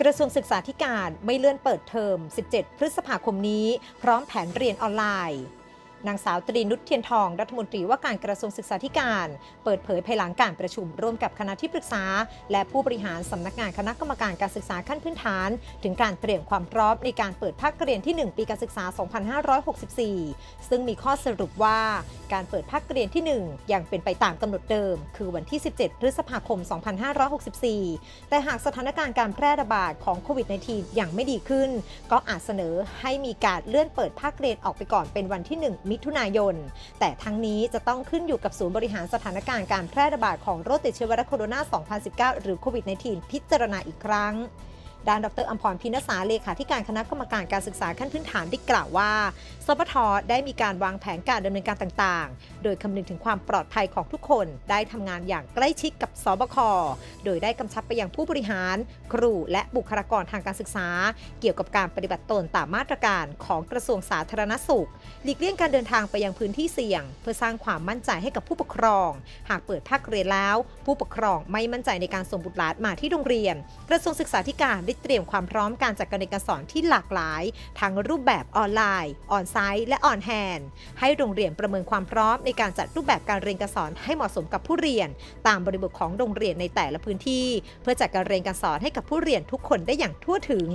กระทรวงศึกษาธิการไม่เลื่อนเปิดเทอม 17 พฤษภาคมนี้ พร้อมแผนเรียนออนไลน์ นางสาวตรีนุชเทียนทองรัฐมนตรีว่าการกระทรวงศึกษาธิการ เปิดเผยภายหลังการประชุมร่วมกับคณะที่ปรึกษา และผู้บริหารสำนักงานคณะกรรมการการศึกษาขั้นพื้นฐาน ถึงการเตรียมความพร้อมในการเปิดภาคเรียนที่ 1 ปีการศึกษา 2564 ซึ่งมีข้อสรุปว่าการเปิดภาคเรียนที่ 1 ยังเป็นไปตามกำหนดเดิม คือวันที่ 17 พฤษภาคม 2564 แต่หากสถานการณ์การแพร่ระบาดของโควิด -19 ยังไม่ดีขึ้น ก็อาจเสนอให้มีการเลื่อนเปิดภาคเรียนออกไปก่อนเป็นวันที่ 1มิถุนายน แต่ทั้งนี้จะต้องขึ้นอยู่กับศูนย์บริหารสถานการณ์การแพร่ระบาดของโรคติดเชื้อไวรัสโคโรนา 2019 หรือโควิด -19 พิจารณาอีกครั้งด้านดรอัมพรพินสาเลขาธิการคณะกรรมการการศึกษาขั้นพื้นฐานได้กล่าวว่า สปทได้มีการวางแผนการดำเนินการต่างๆ โดยคำนึงถึงความปลอดภัยของทุกคน ได้ทำงานอย่างใกล้ชิดกับสบค โดยได้กำชับไปยังผู้บริหาร ครูและบุคลากรทางการศึกษา เกี่ยวกับการปฏิบัติตนตามมาตรการของกระทรวงสาธารณสุข หลีกเลี่ยงการเดินทางไปยังพื้นที่เสี่ยง เพื่อสร้างความมั่นใจให้กับผู้ปกครอง หากเปิดภาคเรียนแล้ว ผู้ปกครองไม่มั่นใจในการส่งบุตรหลานมาที่โรงเรียน กระทรวงศึกษาธิการได้เตรียมความพร้อมการจัดการเรียนการสอนที่หลากหลายทั้งรูปแบบออนไลน์ออนไซต์และออนแฮนด์ให้โรงเรียนประเมินความพร้อมในการจัดรูปแบบการเรียนการสอนให้เหมาะสมกับผู้เรียน ตามบริบทของโรงเรียนในแต่ละพื้นที่ เพื่อจัดการเรียนการสอนให้กับผู้เรียนทุกคนได้อย่างทั่วถึง